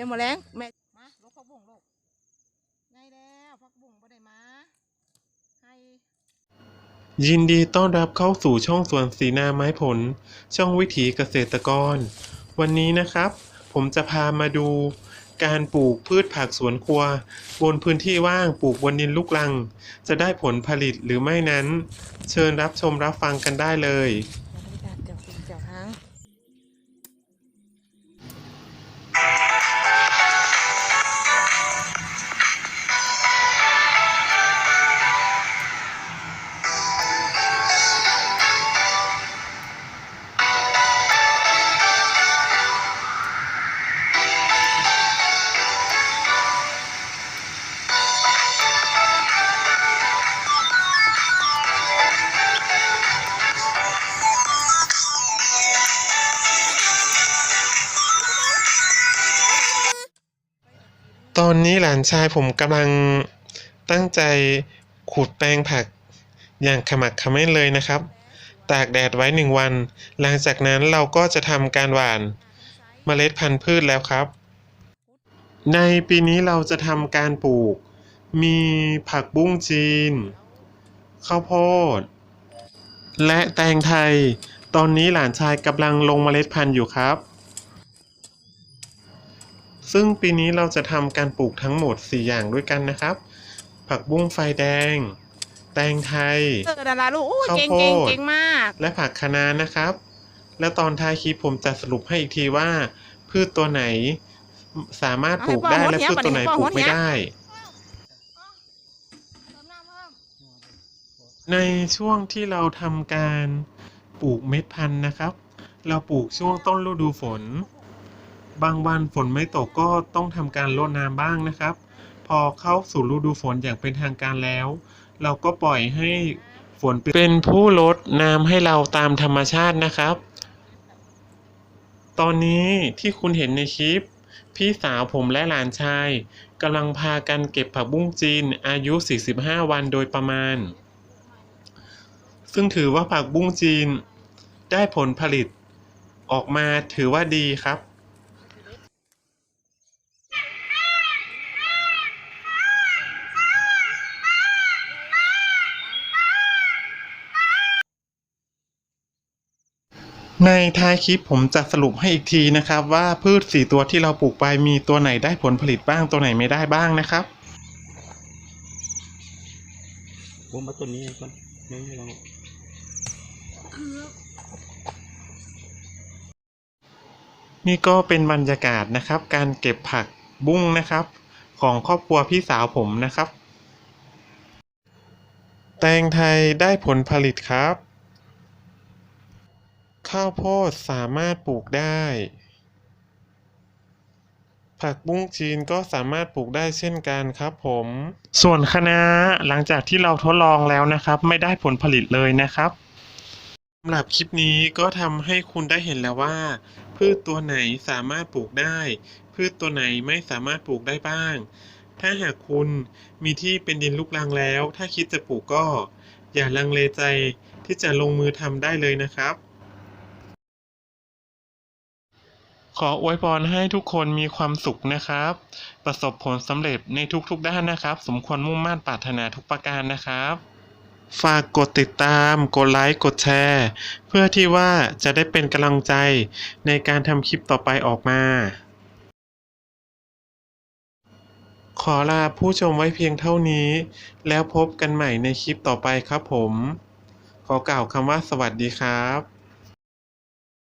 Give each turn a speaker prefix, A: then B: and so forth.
A: ดี๋ยวหมดแรงแม่มาลูกพักบุ้งลูกไงแล้วพักบุ้งบ่ได้มาให้
B: ยินดีต้อนรับเข้าสู่ช่องสวนสีนาไม้ผล ช่องวิถีเกษตรกร วันนี้นะครับ ผมจะพามาดู การปลูกพืชผักสวนครัว บนพื้นที่ว่างปลูกบนดินลูกลัง จะได้ผลผลิตหรือไม่นั้น เชิญรับชมรับฟังกันได้เลย ตอนนี้หลานชายผมกำลังตั้งใจขูดแปลงผักอย่างขมักขม้นเลยนะครับ ตากแดดไว้หนึ่งวัน หลังจากนั้นเราก็จะทำการหว่านเมล็ดพันธุ์พืชแล้วครับ ในปีนี้เราจะทำการปลูก มีผักบุ้งจีน ข้าวโพด และแตงไทย ตอนนี้หลานชายกำลังลงเมล็ดพันธุ์อยู่ครับ ซึ่งปีนี้เราจะทำการปลูกทั้งหมด 4 อย่างด้วยกันนะครับ ผักบุ้งไฟแดง แตงไทย
A: เออดาราลูกอู้
B: ข้าว
A: เก่ง
B: โพด
A: เก่งเก่งมาก
B: และผักคะน้านะครับ แล้วตอนท้ายคลิปผมจะสรุปให้อีกทีว่า พืชตัวไหนสามารถปลูกได้และพืชตัวไหนปลูกไม่ได้ ในช่วงที่เราทำการปลูกเม็ดพันธุ์นะครับ เราปลูกช่วงต้นฤดูฝน บางวันฝนไม่ตกก็ต้องทำการรดน้ำบ้างนะครับ พอเข้าสู่ฤดูฝนอย่างเป็นทางการแล้ว เราก็ปล่อยให้ฝนเป็นผู้ลดน้ำให้เราตามธรรมชาตินะครับ ตอนนี้ที่คุณเห็นในคลิป พี่สาวผมและหลานชายกำลังพากันเก็บผักบุ้งจีนอายุ 45 วันโดยประมาณ ซึ่งถือว่าผักบุ้งจีนได้ผลผลิตออกมาถือว่าดีครับ ในท้ายคลิปผมจะสรุปให้อีกทีนะครับว่าพืชสี่ตัวที่เราปลูกไปมีตัวไหนได้ผลผลิตบ้างตัวไหนไม่ได้บ้างนะครับ
C: ผมมาต้นนี้ก่อนไม่ให้เรา
B: นี่ก็เป็นบรรยากาศนะครับ การเก็บผักบุ้งนะครับ ของครอบครัวพี่สาวผมนะครับ แตงไทยได้ผลผลิตครับ ข้าวโพดสามารถปลูกได้ ผักบุ้งจีนก็สามารถปลูกได้เช่นกันครับผม ส่วนคะน้าหลังจากที่เราทดลองแล้วนะครับ ไม่ได้ผลผลิตเลยนะครับสำหรับคลิปนี้ก็ทำให้คุณได้เห็นแล้วว่า พืชตัวไหนสามารถปลูกได้ พืชตัวไหนไม่สามารถปลูกได้บ้าง ถ้าหากคุณมีที่เป็นดินลูกรังแล้ว ถ้าคิดจะปลูกก็ อย่าลังเลใจที่จะลงมือทำได้เลยนะครับ ขออวยพรให้ทุกคนมีความสุขนะครับ ประสบผลสำเร็จในทุกๆด้านนะครับ สมควรมุ่งมั่นปรารถนาทุกประการนะครับ ฝากกดติดตาม กดไลค์ กดแชร์ เพื่อที่ว่าจะได้เป็นกำลังใจในการทำคลิปต่อไปออกมา ขอลาผู้ชมไว้เพียงเท่านี้ แล้วพบกันใหม่ในคลิปต่อไปครับผม ขอกล่าวคำว่าสวัสดีครับ